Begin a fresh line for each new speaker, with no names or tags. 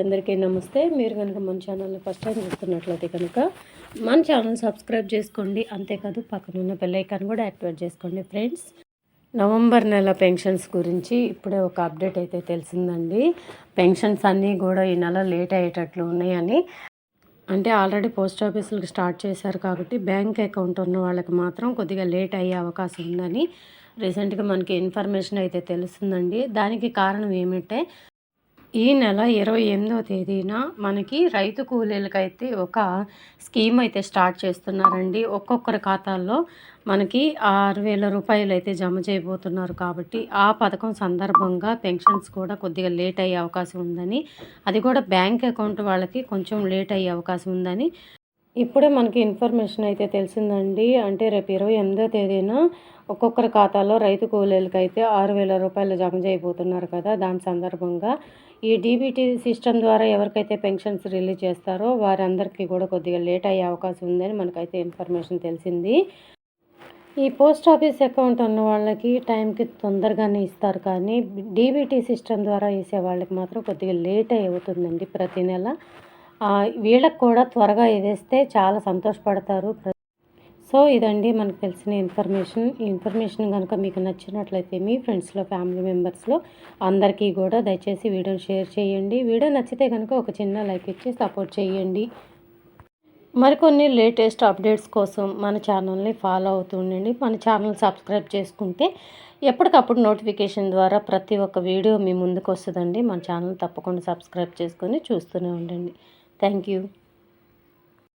అందరికీ నమస్తే. మీరు కనుక మన ఛానల్ని ఫస్ట్ టైం చూస్తున్నట్లయితే కనుక మన ఛానల్ సబ్స్క్రైబ్ చేసుకోండి. అంతేకాదు పక్కనున్న బెల్ కూడా యాక్టివేట్ చేసుకోండి ఫ్రెండ్స్ నవంబర్ నెల పెన్షన్స్ గురించి ఇప్పుడే ఒక అప్డేట్ అయితే తెలిసిందండి. పెన్షన్స్ అన్నీ కూడా ఈ నెల లేట్ అయ్యేటట్లు ఉన్నాయని. అంటే ఆల్రెడీ పోస్ట్ ఆఫీసులకు స్టార్ట్ చేశారు కాబట్టి బ్యాంక్ అకౌంట్ ఉన్న వాళ్ళకి మాత్రం కొద్దిగా లేట్ అయ్యే అవకాశం ఉందని రీసెంట్గా మనకి ఇన్ఫర్మేషన్ అయితే తెలుస్తుందండి. దానికి కారణం ఏమిటంటే ఈ నెల ఇరవై ఎనిమిదో తేదీన మనకి రైతు కూలీలకైతే ఒక స్కీమ్ అయితే స్టార్ట్ చేస్తున్నారండి. ఒక్కొక్కరి ఖాతాల్లో మనకి ఆరు వేల రూపాయలు అయితే జమ చేయబోతున్నారు కాబట్టి ఆ పథకం సందర్భంగా పెన్షన్స్ కూడా కొద్దిగా లేట్ అయ్యే అవకాశం ఉందని అది కూడా బ్యాంక్ అకౌంట్ వాళ్ళకి కొంచెం లేట్ అయ్యే అవకాశం ఉందని ఇప్పుడే మనకి ఇన్ఫర్మేషన్ అయితే తెలిసిందండి. అంటే రేపు ఇరవై ఎనిమిదో తేదీన ఒక్కొక్కరి ఖాతాలో రైతు కూలీలకి అయితే ఆరు వేల రూపాయలు జమ చేయబోతున్నారు కదా దాని సందర్భంగా. ఈ డీబీటీ సిస్టమ్ ద్వారా ఎవరికైతే పెన్షన్స్ రిలీజ్ చేస్తారో వారందరికీ కూడా కొద్దిగా లేట్ అయ్యే అవకాశం ఉందని మనకైతే ఇన్ఫర్మేషన్ తెలిసింది. ఈ పోస్ట్ ఆఫీస్ అకౌంట్ ఉన్న వాళ్ళకి టైంకి తొందరగానే ఇస్తారు కానీ డీబీటీ సిస్టమ్ ద్వారా వేసే వాళ్ళకి మాత్రం కొద్దిగా లేట్ అవుతుందండి ప్రతి నెల. వీళ్ళకు కూడా త్వరగా వేస్తే చాలా సంతోషపడతారు. సో ఇదండి మనకు తెలిసిన ఇన్ఫర్మేషన్. ఈ ఇన్ఫర్మేషన్ కనుక మీకు నచ్చినట్లయితే మీ ఫ్రెండ్స్లో ఫ్యామిలీ మెంబర్స్లో అందరికీ కూడా దయచేసి వీడియోని షేర్ చేయండి. వీడియో నచ్చితే కనుక ఒక చిన్న లైక్ ఇచ్చి సపోర్ట్ చేయండి. మరికొన్ని లేటెస్ట్ అప్డేట్స్ కోసం మన ఛానల్ని ఫాలో అవుతూ ఉండండి. మన ఛానల్ సబ్స్క్రైబ్ చేసుకుంటే ఎప్పటికప్పుడు నోటిఫికేషన్ ద్వారా ప్రతి ఒక్క వీడియో మీ ముందుకు వస్తుందండి మన ఛానల్ తప్పకుండా సబ్స్క్రైబ్ చేసుకొని చూస్తూనే ఉండండి. Thank you.